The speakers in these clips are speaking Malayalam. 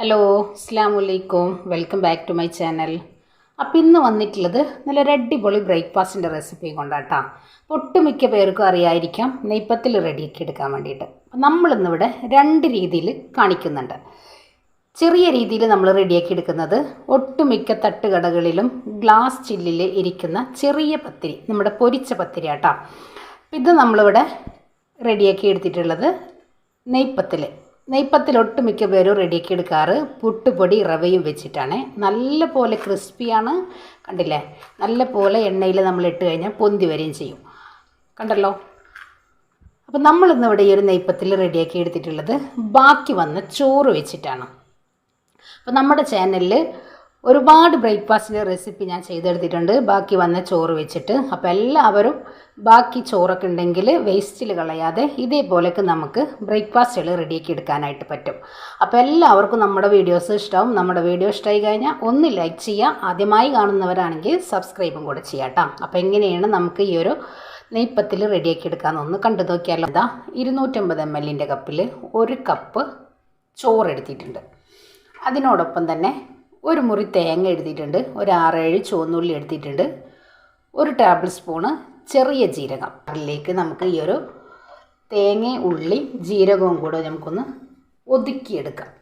Hello അസ്ലാമലൈക്കും welcome back to my channel. അപ്പോൾ ഇന്ന് വന്നിട്ടുള്ളത് നല്ലൊരു അടിപൊളി ബ്രേക്ക്ഫാസ്റ്റിന്റെ റെസിപ്പി കൊണ്ടാട്ടാ. ഒട്ടുമിക്ക പേർക്കും അറിയായിരിക്കാം നെയ്പ്പത്തിൽ റെഡിയാക്കി എടുക്കാൻ വേണ്ടിയിട്ട്. നമ്മളിന്നിവിടെ രണ്ട് രീതിയിൽ കാണിക്കുന്നുണ്ട്. ചെറിയ രീതിയിൽ നമ്മൾ റെഡിയാക്കി എടുക്കുന്നത് ഒട്ടുമിക്ക തട്ടുകടകളിലും ഗ്ലാസ് ചില്ലിൽ ഇരിക്കുന്ന ചെറിയ പത്തിരി നമ്മുടെ പൊരിച്ച പത്തിരി ആട്ടാ ഇത് നമ്മളിവിടെ റെഡിയാക്കി എടുത്തിട്ടുള്ളത് നെയ്പ്പത്തിൽ നെയ്പ്പത്തിൽ ഒട്ടുമിക്ക പേരും റെഡിയാക്കി എടുക്കാറ്. പുട്ടുപൊടി റവയും വെച്ചിട്ടാണ്. നല്ല പോലെ ക്രിസ്പിയാണ്. കണ്ടില്ലേ? നല്ല പോലെ എണ്ണയിൽ നമ്മൾ ഇട്ട് കഴിഞ്ഞാൽ പൊന്തി വരികയും ചെയ്യും. കണ്ടല്ലോ? അപ്പം നമ്മളിന്നിവിടെ ഈ ഒരു നെയ്പ്പത്തിൽ റെഡിയാക്കി എടുത്തിട്ടുള്ളത് ബാക്കി വന്ന ചോറ് വെച്ചിട്ടാണ്. അപ്പോൾ നമ്മുടെ ചാനലിൽ ഒരുപാട് ബ്രേക്ക്ഫാസ്റ്റിന്റെ റെസിപ്പി ഞാൻ ചെയ്തെടുത്തിട്ടുണ്ട്. ബാക്കി വന്ന ചോറ് വെച്ചിട്ട്. അപ്പോൾ എല്ലാവരും ബാക്കി ചോറൊക്കെ ഉണ്ടെങ്കിൽ വേസ്റ്റിൽ കളയാതെ ഇതേപോലെയൊക്കെ നമുക്ക് ബ്രേക്ക്ഫാസ്റ്റുകൾ റെഡിയാക്കി എടുക്കാനായിട്ട് പറ്റും. അപ്പോൾ എല്ലാവർക്കും നമ്മുടെ വീഡിയോസ് ഇഷ്ടമാവും നമ്മുടെ വീഡിയോ ഇഷ്ടമായി കഴിഞ്ഞാൽ ഒന്ന് ലൈക്ക് ചെയ്യുക. ആദ്യമായി കാണുന്നവരാണെങ്കിൽ സബ്സ്ക്രൈബും കൂടെ ചെയ്യാം അപ്പോൾ എങ്ങനെയാണ് നമുക്ക് ഈ ഒരു നെയ്പ്പത്തിൽ റെഡിയാക്കി എടുക്കാമെന്നൊന്ന് കണ്ടു നോക്കിയാലോ. ഇതാ ഇരുന്നൂറ്റമ്പത് എം എല്ലിന്റെ കപ്പിൽ ഒരു കപ്പ് ചോറ് എടുത്തിട്ടുണ്ട് അതിനോടൊപ്പം തന്നെ ഒരു മുറി തേങ്ങ എടുത്തിട്ടുണ്ട് ഒരു ആറേഴ് ചുവന്നുള്ളി എടുത്തിട്ടുണ്ട്. ഒരു ടേബിൾ സ്പൂണ് ചെറിയ ജീരകം. അതിലേക്ക് നമുക്ക് ഈ ഒരു തേങ്ങ ഉള്ളി ജീരകവും കൂടെ നമുക്കൊന്ന് ഒതുക്കിയെടുക്കാം.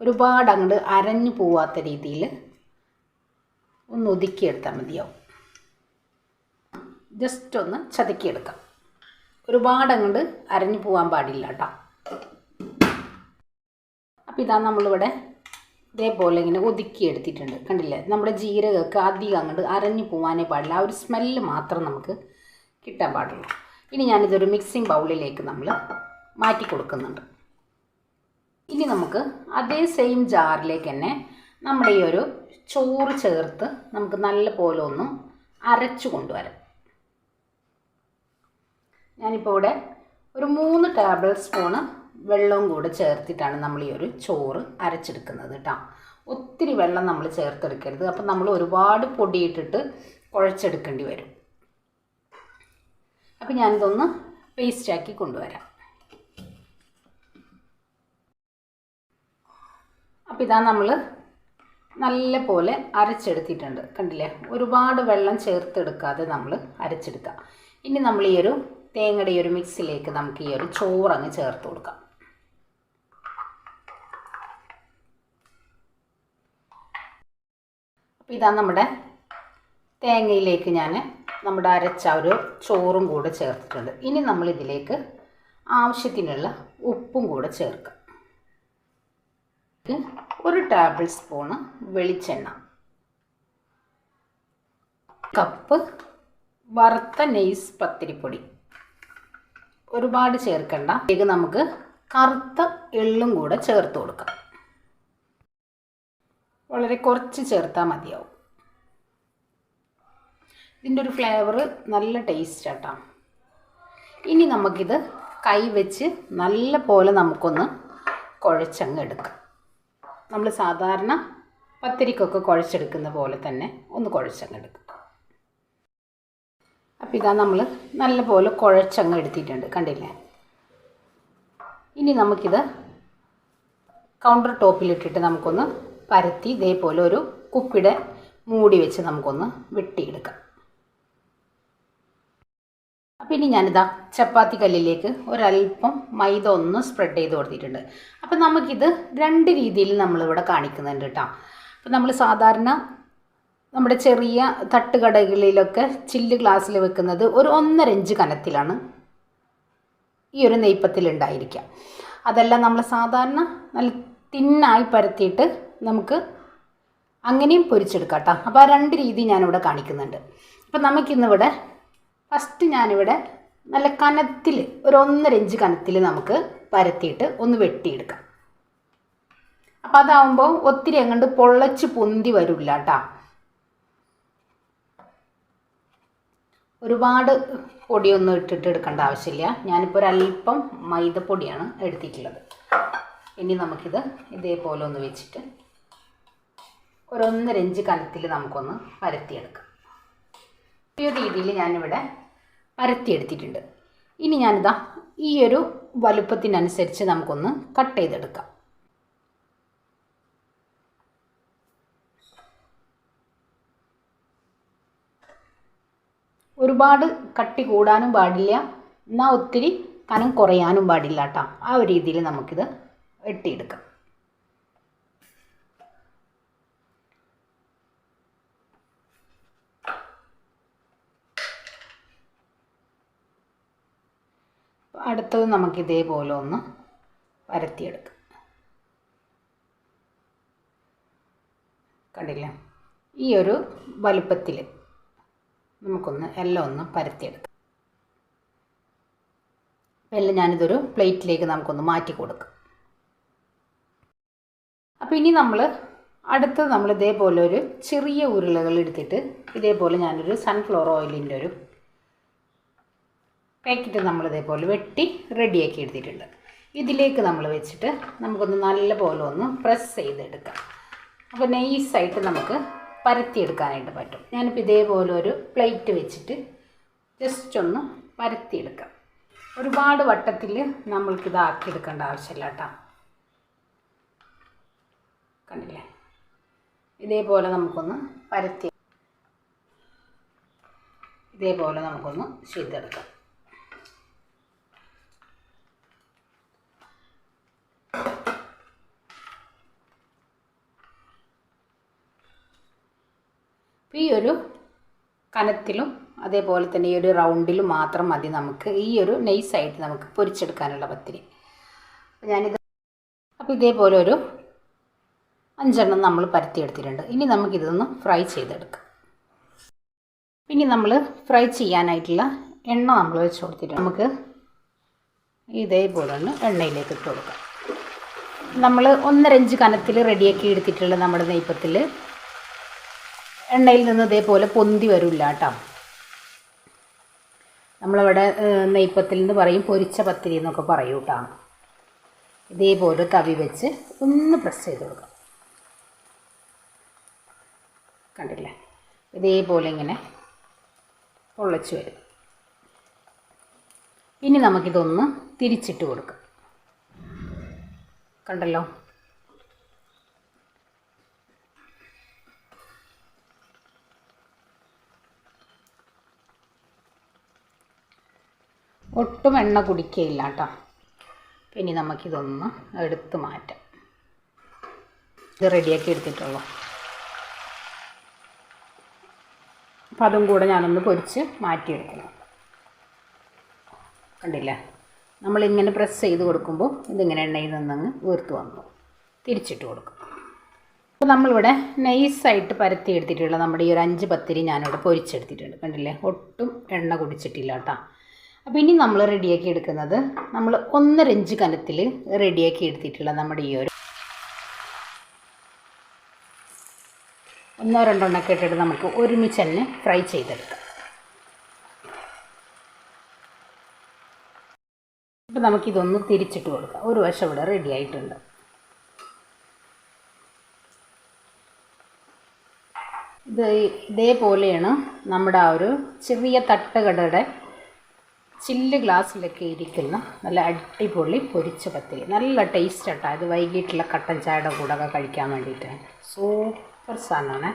ഒരുപാട് അങ്ങോട്ട് അരഞ്ഞു പോവാത്ത രീതിയിൽ ഒന്ന് ഒതുക്കിയെടുത്താൽ മതിയാവും. ജസ്റ്റ് ഒന്ന് ചതുക്കിയെടുക്കാം. ഒരുപാട് അങ്ങോട്ട് അരഞ്ഞു പോകാൻ പാടില്ല കേട്ടോ. അപ്പോൾ ഇതാ നമ്മളിവിടെ ഇതേപോലെ ഇങ്ങനെ ഒതുക്കി എടുത്തിട്ടുണ്ട്. കണ്ടില്ലേ? നമ്മുടെ ജീരകമൊക്കെ അധികം അങ്ങോട്ട് അരഞ്ഞു പോകാനേ പാടില്ല. ആ ഒരു സ്മെല്ല് മാത്രം നമുക്ക് കിട്ടാൻ പാടുള്ളൂ. ഇനി ഞാനിതൊരു മിക്സിംഗ് ബൗളിലേക്ക് നമ്മൾ മാറ്റി കൊടുക്കുന്നുണ്ട്. ഇനി നമുക്ക് അതേ സെയിം ജാറിലേക്ക് തന്നെ നമ്മുടെ ഈ ഒരു ചോറ് ചേർത്ത് നമുക്ക് നല്ല പോലെ ഒന്ന് അരച്ചു കൊണ്ടുവരാം. ഞാനിപ്പോൾ ഇവിടെ ഒരു മൂന്ന് ടേബിൾ സ്പൂണ് വെള്ളവും കൂടെ ചേർത്തിട്ടാണ് നമ്മൾ ഈ ഒരു ചോറ് അരച്ചെടുക്കുന്നത് കേട്ടോ. ഒത്തിരി വെള്ളം നമ്മൾ ചേർത്തെടുക്കരുത്. അപ്പം നമ്മൾ ഒരുപാട് പൊടിയിട്ടിട്ട് കുഴച്ചെടുക്കേണ്ടി വരും. അപ്പം ഞാനിതൊന്ന് പേസ്റ്റാക്കി കൊണ്ടുവരാം. അപ്പം ഇതാ നമ്മൾ നല്ല പോലെ അരച്ചെടുത്തിട്ടുണ്ട്. കണ്ടില്ലേ? ഒരുപാട് വെള്ളം ചേർത്തെടുക്കാതെ നമ്മൾ അരച്ചെടുക്കാം. ഇനി നമ്മൾ ഈ ഒരു തേങ്ങയുടെ ഒരു മിക്സിലേക്ക് നമുക്ക് ഈ ഒരു ചോറങ്ങ് ചേർത്ത് കൊടുക്കാം. അപ്പോൾ ഇതാ നമ്മുടെ തേങ്ങയിലേക്ക് ഞാൻ നമ്മുടെ അരച്ച ഒരു ചോറും കൂടെ ചേർത്തിട്ടുണ്ട്. ഇനി നമ്മൾ ഇതിലേക്ക് ആവശ്യത്തിനുള്ള ഉപ്പും കൂടെ ചേർക്കാം. ഒരു ടേബിൾ സ്പൂണ് വെളിച്ചെണ്ണ. കപ്പ് വറുത്ത നെയ്സ് പത്തിരിപ്പൊടി ഒരുപാട് ചേർക്കണ്ട. ഇത് നമുക്ക് കറുത്ത എള്ളും കൂടെ ചേർത്ത് കൊടുക്കാം. വളരെ കുറച്ച് ചേർത്താൽ മതിയാവും. ഇതിന്റെ ഒരു ഫ്ലേവർ നല്ല ടേസ്റ്റ് ആട്ടാ. ഇനി നമുക്കിത് കൈ വെച്ച് നല്ല പോലെ നമുക്കൊന്ന് കുഴച്ചങ്ങ് എടുക്കാം. നമ്മൾ സാധാരണ പത്തിരിക്കൊക്കെ കുഴച്ചെടുക്കുന്ന പോലെ തന്നെ ഒന്ന് കുഴച്ചങ്ങ് എടുക്കാം. അപ്പോൾ ഇതാ നമ്മൾ നല്ല പോലെ കുഴച്ചങ്ങ് എടുത്തിട്ടുണ്ട് കണ്ടില്ലേ? ഇനി നമുക്കിത് കൗണ്ടർ ടോപ്പിലിട്ടിട്ട് നമുക്കൊന്ന് പരത്തി ഇതേപോലെ ഒരു കുപ്പിയുടെ മൂടി വെച്ച് നമുക്കൊന്ന് വെട്ടിയെടുക്കാം. അപ്പം ഇനി ഞാനിതാ ചപ്പാത്തി കല്ലിലേക്ക് ഒരല്പം മൈദ ഒന്ന് സ്പ്രെഡ് ചെയ്ത് കൊടുത്തിട്ടുണ്ട്. അപ്പം നമുക്കിത് രണ്ട് രീതിയിൽ നമ്മളിവിടെ കാണിക്കുന്നുണ്ട് കേട്ടോ. അപ്പം നമ്മൾ സാധാരണ നമ്മുടെ ചെറിയ തട്ടുകടകളിലൊക്കെ ചില്ല് ഗ്ലാസ്സിൽ വെക്കുന്നത് ഒരു ഒന്നര ഇഞ്ച് കനത്തിലാണ് ഈ ഒരു നെയ്പ്പത്തിൽ ഉണ്ടായിരിക്കുക അതല്ല നമ്മൾ സാധാരണ നല്ല തിന്നായി പരത്തിയിട്ട് നമുക്ക് അങ്ങനെയും പൊരിച്ചെടുക്കാം കേട്ടോ അപ്പോൾ ആ രണ്ട് രീതി ഞാനിവിടെ കാണിക്കുന്നുണ്ട്. അപ്പോൾ നമുക്കിന്നിവിടെ ഫസ്റ്റ് ഞാനിവിടെ നല്ല കനത്തിൽ ഒരു ഒന്നര ഇഞ്ച് കനത്തിൽ നമുക്ക് പരത്തിയിട്ട് ഒന്ന് വെട്ടിയെടുക്കാം. അപ്പോൾ അതാവുമ്പോൾ ഒത്തിരി അങ്ങോട്ട് പൊള്ളച്ച് പൊന്തി വരില്ല കേട്ടോ ഒരുപാട് പൊടിയൊന്നും ഇട്ടിട്ട് എടുക്കേണ്ട ആവശ്യമില്ല. ഞാനിപ്പോൾ ഒരല്പം മൈദപ്പൊടിയാണ് എടുത്തിട്ടുള്ളത്. ഇനി നമുക്കിത് ഇതേപോലെ ഒന്ന് വെച്ചിട്ട് ഒരു ഒന്നര ഇഞ്ച് കനത്തിൽ നമുക്കൊന്ന് പരത്തിയെടുക്കാം. ഈ ഒരു രീതിയിൽ ഞാനിവിടെ പരത്തിയെടുത്തിട്ടുണ്ട്. ഇനി ഞാനിതാ ഈ ഒരു വലുപ്പത്തിനനുസരിച്ച് നമുക്കൊന്ന് കട്ട് ചെയ്തെടുക്കാം. ഒരുപാട് കട്ടി കൂടാനും പാടില്ല. എന്നാൽ ഒത്തിരി കനം കുറയാനും പാടില്ല കേട്ടോ. ആ ഒരു രീതിയിൽ നമുക്കിത് വെട്ടിയെടുക്കാം. അടുത്തത് നമുക്ക് ഇതേപോലെ ഒന്ന് പരത്തിയെടുക്കാം കണ്ടില്ല? ഈ ഒരു വലുപ്പത്തിൽ നമുക്കൊന്ന് എല്ലാം ഒന്ന് പരത്തിയെടുക്കാം. എല്ലാം ഞാനിതൊരു പ്ലേറ്റിലേക്ക് നമുക്കൊന്ന് മാറ്റി കൊടുക്കാം. അപ്പോൾ ഇനി നമ്മൾ അടുത്തത് നമ്മൾ ഇതേപോലെ ഒരു ചെറിയ ഉരുളകൾ എടുത്തിട്ട് ഇതേപോലെ ഞാനൊരു സൺഫ്ലവർ ഓയിലിന്റെ ഒരു പാക്കറ്റ് നമ്മൾ ഇതേപോലെ വെട്ടി റെഡിയാക്കി എടുത്തിട്ടുണ്ട്. ഇതിലേക്ക് നമ്മൾ വെച്ചിട്ട് നമുക്കൊന്ന് നല്ല പോലെ ഒന്ന് പ്രസ് ചെയ്തെടുക്കാം. അപ്പോൾ നൈസായിട്ട് നമുക്ക് പരത്തിയെടുക്കാനായിട്ട് പറ്റും. ഞാനിപ്പോൾ ഇതേപോലെ ഒരു പ്ലേറ്റ് വെച്ചിട്ട് ജസ്റ്റ് ഒന്ന് പരത്തിയെടുക്കാം. ഒരുപാട് വട്ടത്തിൽ നമ്മൾക്കിത് എടുക്കേണ്ട ആവശ്യമില്ല കേട്ടോ. കണ്ടില്ലേ? ഇതേപോലെ നമുക്കൊന്ന് പരത്തി ഇതേപോലെ നമുക്കൊന്ന് ചെയ്തെടുക്കാം. ഈ ഒരു കനത്തിലും അതേപോലെ തന്നെ ഈ ഒരു റൗണ്ടിലും മാത്രം മതി നമുക്ക് ഈ ഒരു നൈസായിട്ട് നമുക്ക് പൊരിച്ചെടുക്കാനുള്ള പത്തിരി. അപ്പോൾ ഞാനിത് അപ്പോൾ ഇതേപോലെ ഒരു അഞ്ചെണ്ണം നമ്മൾ പരത്തിയെടുത്തിട്ടുണ്ട്. ഇനി നമുക്കിതൊന്ന് ഫ്രൈ ചെയ്തെടുക്കാം. ഇനി നമ്മൾ ഫ്രൈ ചെയ്യാനായിട്ടുള്ള എണ്ണ നമ്മൾ വെച്ച് കൊടുത്തിട്ടുണ്ട്. നമുക്ക് ഇതേപോലെ ഒന്ന് എണ്ണയിലേക്ക് ഇട്ട് കൊടുക്കാം. നമ്മൾ ഒന്നര ഇഞ്ച് കനത്തിൽ റെഡിയാക്കി എടുത്തിട്ടുള്ള നമ്മുടെ നെയ്പ്പത്തിൽ എണ്ണയിൽ നിന്ന് ഇതേപോലെ പൊന്തി വരില്ല കേട്ടോ. നമ്മളിവിടെ നെയ്പ്പത്തിൽ നിന്ന് പറയും പൊരിച്ച പത്തിരി എന്നൊക്കെ പറയും കേട്ടോ. ഇതേപോലെ തവി വെച്ച് ഒന്ന് പ്രസ് ചെയ്ത് കൊടുക്കാം. കണ്ടില്ലേ? ഇതേപോലെ ഇങ്ങനെ പൊള്ളച്ച് വരും. ഇനി നമുക്കിതൊന്ന് തിരിച്ചിട്ട് കൊടുക്കാം. കണ്ടല്ലോ. ഒട്ടും എണ്ണ കുടിക്കുകയില്ല കേട്ടോ. ഇനി നമുക്കിതൊന്ന് എടുത്തു മാറ്റാം. ഇത് റെഡിയാക്കി എടുത്തിട്ടുള്ളൂ. അപ്പം അതും കൂടെ ഞാനൊന്ന് പൊരിച്ച് മാറ്റിയെടുക്കണം. കണ്ടില്ലേ? നമ്മളിങ്ങനെ പ്രസ് ചെയ്ത് കൊടുക്കുമ്പോൾ ഇതിങ്ങനെ എണ്ണയിൽ നിന്നങ്ങ് വീർത്ത് വന്നു. തിരിച്ചിട്ട് കൊടുക്കും. അപ്പോൾ നമ്മളിവിടെ നൈസായിട്ട് പരത്തി എടുത്തിട്ടുള്ള നമ്മുടെ ഈ ഒരു അഞ്ച് പത്തിരി ഞാനിവിടെ പൊരിച്ചെടുത്തിട്ടുണ്ട്. കണ്ടില്ലേ? ഒട്ടും എണ്ണ കുടിച്ചിട്ടില്ല കേട്ടോ. അപ്പോൾ ഇനി നമ്മൾ റെഡിയാക്കി എടുക്കുന്നത് നമ്മൾ ഒന്നര ഇഞ്ച് കനത്തിൽ റെഡിയാക്കി എടുത്തിട്ടുള്ള നമ്മുടെ ഈ ഒരു ഒന്നോ രണ്ടോ എണ്ണൊക്കെ ഇട്ടിട്ട് നമുക്ക് ഒരുമിച്ച് തന്നെ ഫ്രൈ ചെയ്തെടുക്കാം. അപ്പോൾ നമുക്കിതൊന്ന് തിരിച്ചിട്ട് കൊടുക്കാം. ഒരു വശം ഇവിടെ റെഡി ആയിട്ടുണ്ട്. ഇത് ഇതേപോലെയാണ് നമ്മുടെ ആ ഒരു ചെറിയ തട്ടുകടയുടെ ചില്ല് ഗ്ലാസ്സിലൊക്കെ ഇരിക്കുന്ന നല്ല അടിപൊളി പൊരിച്ച പത്തിരി. നല്ല ടേസ്റ്റ് കേട്ടോ ഇത് വൈകിട്ടുള്ള കട്ടൻ ചായയുടെ കൂടെ ഒക്കെ കഴിക്കാൻ വേണ്ടിയിട്ട്. സൂപ്പർ സാധനമാണ്.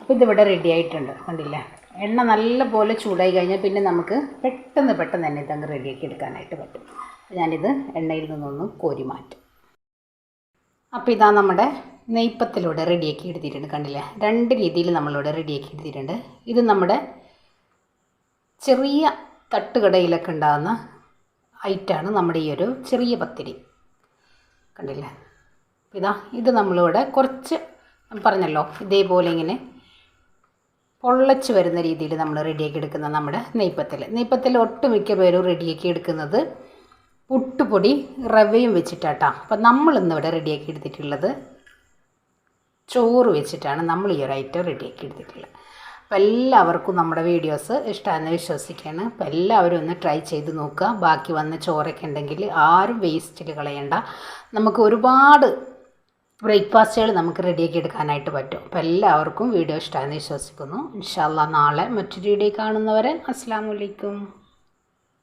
അപ്പോൾ ഇതിവിടെ റെഡി ആയിട്ടുണ്ട്. കണ്ടില്ലേ? എണ്ണ നല്ല പോലെ ചൂടായി കഴിഞ്ഞാൽ പിന്നെ നമുക്ക് പെട്ടെന്ന് പെട്ടെന്ന് തന്നെ ഇതങ്ങ് റെഡിയാക്കി എടുക്കാനായിട്ട് പറ്റും. ഞാനിത് എണ്ണയിൽ നിന്നൊന്ന് കോരി മാറ്റും. അപ്പോൾ ഇതാ നമ്മുടെ നെയ്പ്പത്തിലൂടെ റെഡിയാക്കി എടുത്തിട്ടുണ്ട് കണ്ടില്ലേ? രണ്ട് രീതിയിൽ നമ്മളിവിടെ റെഡിയാക്കി എടുത്തിട്ടുണ്ട്. ഇത് നമ്മുടെ ചെറിയ തട്ടുകടയിലൊക്കെ ഉണ്ടാകുന്ന ഐറ്റാണ് നമ്മുടെ ഈ ഒരു ചെറിയ പത്തിരി. കണ്ടില്ലേ? ഇതാ ഇത് നമ്മളിവിടെ കുറച്ച് പറഞ്ഞല്ലോ ഇതേപോലെ ഇങ്ങനെ പൊള്ളച്ച് വരുന്ന രീതിയിൽ നമ്മൾ റെഡിയാക്കി എടുക്കുന്ന നമ്മുടെ നെയ്പ്പത്തിൽ നെയ്പ്പത്തിൽ ഒട്ടുമിക്ക പേരും റെഡിയാക്കി എടുക്കുന്നത് പുട്ടുപൊടി റവയും വെച്ചിട്ടാട്ടാ. അപ്പം നമ്മളിന്നിവിടെ റെഡിയാക്കി എടുത്തിട്ടുള്ളത് ചോറ് വെച്ചിട്ടാണ് നമ്മൾ ഈ ഒരു ഐറ്റം റെഡിയാക്കി എടുത്തിട്ടുള്ളത്. അപ്പോൾ എല്ലാവർക്കും നമ്മുടെ വീഡിയോസ് ഇഷ്ടമാണെന്ന് വിശ്വസിക്കുകയാണ്. അപ്പോൾ എല്ലാവരും ഒന്ന് ട്രൈ ചെയ്ത് നോക്കുക. ബാക്കി വന്ന ചോറൊക്കെ ഉണ്ടെങ്കിൽ ആരും വേസ്റ്റിൽ കളയണ്ട. നമുക്ക് ഒരുപാട് ബ്രേക്ക്ഫാസ്റ്റുകൾ നമുക്ക് റെഡിയാക്കി എടുക്കാനായിട്ട് പറ്റും. അപ്പോൾ എല്ലാവർക്കും വീഡിയോ ഇഷ്ടമായെന്ന് വിശ്വസിക്കുന്നു. ഇൻഷാല്ല നാളെ മറ്റൊരു വീഡിയോ കാണുന്നവരെ അസ്സാം വലൈക്കും